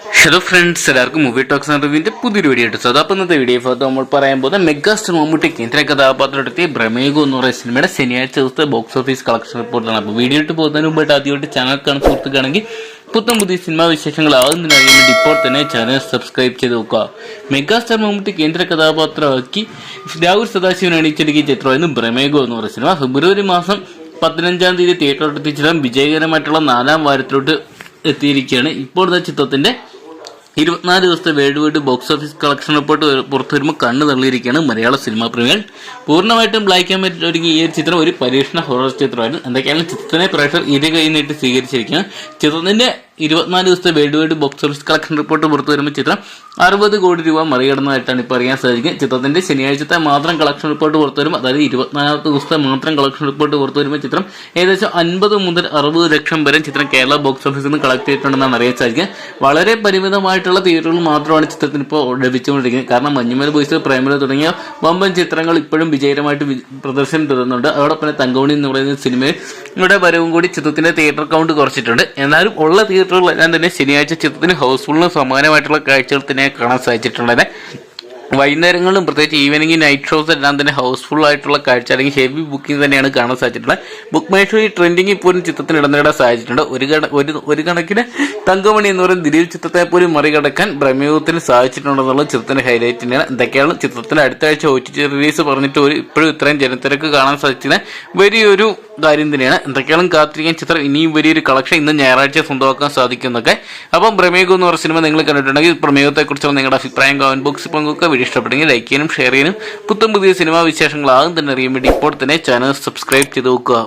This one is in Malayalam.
ഹലോ ഫ്രണ്ട്സ് എല്ലാവർക്കും മൂവി ടോക്സ് റിവ്യൂവിന്റെ പുതിയൊരു വീഡിയോ എടുത്തു അപ്പോൾ ഇന്നത്തെ വീഡിയോ ഭാഗത്ത് നമ്മൾ പറയാൻ പോകുന്നത് മെഗാസ്റ്റർ മമ്മൂട്ടി കേന്ദ്ര കഥാപാത്രത്തെ ബ്രമേഗോ എന്ന് പറയുന്ന സിനിമയുടെ ശനിയാഴ്ച ദിവസത്തെ ബോക്സ് ഓഫീസ് കളക്ഷൻ റിപ്പോർട്ടാണ് അപ്പോൾ വീഡിയോ ഇട്ട് പോകുന്നതിന് മുമ്പായിട്ട് ആദ്യമായിട്ട് ചാനൽ കാണാൻ സുഹൃത്തുക്കാണെങ്കിൽ പുത്തം പുതിയ സിനിമാ വിശേഷങ്ങൾ ആകുന്നതിന് വേണ്ടി ഇപ്പോൾ തന്നെ ചാനൽ സബ്സ്ക്രൈബ് ചെയ്ത് നോക്കുക. മെഗാസ്റ്റാർ മമ്മൂട്ടി കേന്ദ്ര കഥാപാത്രമാക്കി രാഹുൽ സദാശിവൻ അണിയിച്ചെടുക്കിയ ചിത്രമായിരുന്നു ബ്രമേഗോ എന്ന് പറയുന്ന സിനിമ ഫെബ്രുവരി മാസം പതിനഞ്ചാം തീയതി തിയേറ്ററിലെത്തിയ ചിത്രം വിജയകരമായിട്ടുള്ള നാലാം വാരത്തിലോട്ട് എത്തിയിരിക്കുകയാണ്. ഇപ്പോഴത്തെ ചിത്രത്തിന്റെ ഇരുപത്തിനാല് ദിവസത്തെ world wide box office collection report പുറത്തു വരുമ്പോൾ കണ്ണു തള്ളിയിരിക്കുകയാണ് മലയാള സിനിമാ പ്രേമികൾ പൂർണമായിട്ടും ബ്ലാക്ക് ആൻഡ് വൈറ്റ് ഒരുങ്ങി ഈ ചിത്രം ഒരു പരീക്ഷണ ഹൊറർ ചിത്രമായിരുന്നു. എന്തൊക്കെയാണ് ചിത്രത്തിനെ പ്രേക്ഷകർ ഇരു കൈ നീട്ടി സ്വീകരിച്ചിരിക്കുകയാണ്. ചിത്രത്തിന്റെ ഇരുപത്തിനാല് ദിവസത്തെ world wide box office collection report പുറത്തു വരുമ്പോൾ ചിത്രം അറുപത് കോടി രൂപ മറികടന്നതായിട്ടാണ് ഇപ്പോൾ അറിയാൻ സാധിക്കുക ചിത്രത്തിന്റെ ശനിയാഴ്ചത്തെ മാത്രം കളക്ഷൻ റിപ്പോർട്ട് പുറത്തു വരുമ്പോൾ അതായത് ഇരുപത്തിനാലാമത്തെ ദിവസത്തെ മാത്രം കളക്ഷൻ റിപ്പോർട്ട് പുറത്തു വരുമ്പോൾ ചിത്രം ഏകദേശം അൻപത് മുതൽ അറുപത് ലക്ഷം വരെ ചിത്രം കേരള ബോക്സ് ഓഫീസിൽ നിന്ന് കളക്ട് ചെയ്തിട്ടുണ്ടെന്നാണ് അറിയാൻ സാധിക്കുക വളരെ പരിമിതമായിട്ടുള്ള തിയേറ്ററുകൾ മാത്രമാണ് ചിത്രത്തിന് ഇപ്പോൾ ലഭിച്ചുകൊണ്ടിരിക്കുന്നത്. കാരണം മഞ്ഞുമൽ ബോയ്സ് പ്രേമല തുടങ്ങിയ വമ്പൻ ചിത്രങ്ങൾ ഇപ്പോഴും വിജയകരമായിട്ട് പ്രദർശനം തുടരുന്നുണ്ട് അതോടൊപ്പം തന്നെ തങ്കമണി എന്ന് പറയുന്ന സിനിമയുടെ വരവും കൂടി ചിത്രത്തിന്റെ തിയേറ്റർ അക്കൗണ്ട് കുറച്ചിട്ടുണ്ട്. എന്നാലും ഉള്ള തിയേറ്ററുകളെല്ലാം തന്നെ ശനിയാഴ്ച ചിത്രത്തിന് ഹൗസ്ഫുള്ളിന് സമാനമായിട്ടുള്ള കാഴ്ചകൾ തന്നെ കാണാൻ സാധിച്ചിട്ടുണ്ടെ. വൈകുന്നേരങ്ങളിലും പ്രത്യേകിച്ച് ഈവനിങ് നൈറ്റ് ഷോസ് എല്ലാം തന്നെ ഹൗസ്ഫുൾ ആയിട്ടുള്ള കാഴ്ച അല്ലെങ്കിൽ ഹെവി ബുക്കിംഗ് തന്നെയാണ് കാണാൻ സാധിച്ചിട്ടുള്ളത്. ബുക്ക് മൈ ഷോ ഈ ട്രെൻഡിങ്ങിൽ പോലും ചിത്രത്തിന് ഇടനേടാൻ സാധിച്ചിട്ടുണ്ട്. ഒരു ഒരു ഒരു കണക്കിന് തങ്കമണി എന്ന് പറയുന്ന ദിലീപ് ചിത്രത്തെ പോലും മറികടക്കാൻ ബ്രഹ്മയുഗത്തിന് സാധിച്ചിട്ടുണ്ടെന്നുള്ള ചിത്രത്തിന്റെ ഹൈലൈറ്റ് തന്നെയാണ്. എന്തൊക്കെയാണ് ചിത്രത്തിന് അടുത്ത ആഴ്ച ഒ ടി റിലീസ് പറഞ്ഞിട്ട് ഒരു ഇപ്പോഴും ഇത്രയും ജനത്തിരക്ക് കാണാൻ സാധിച്ചത് വലിയൊരു കാര്യം തന്നെയാണ്. എന്തൊക്കെയാണ് കാത്തിരിക്കാൻ ചിത്രം? ഇനിയും വലിയൊരു കളക്ഷൻ ഇന്ന് ഞായറാഴ്ച സ്വന്തമാക്കാൻ സാധിക്കുന്നൊക്കെ അപ്പം പ്രമേഹം എന്ന് പറഞ്ഞ സിനിമ നിങ്ങൾ കണ്ടിട്ടുണ്ടെങ്കിൽ പ്രമേഹത്തെക്കുറിച്ചുള്ള നിങ്ങളുടെ അഭിപ്രായം കമന്റ് ബോക്സിൽ പങ്കുവെക്കുക. വീഡിയോ ഇഷ്ടപ്പെട്ടെങ്കിൽ ലൈക്ക് ചെയ്യാനും ഷെയർ ചെയ്യാനും പുത്തും പുതിയ സിനിമാ വിശേഷങ്ങളാകും തന്നെ അറിയാൻ വേണ്ടി ഇപ്പോൾ തന്നെ ചാനൽ സബ്സ്ക്രൈബ് ചെയ്ത് നോക്കുക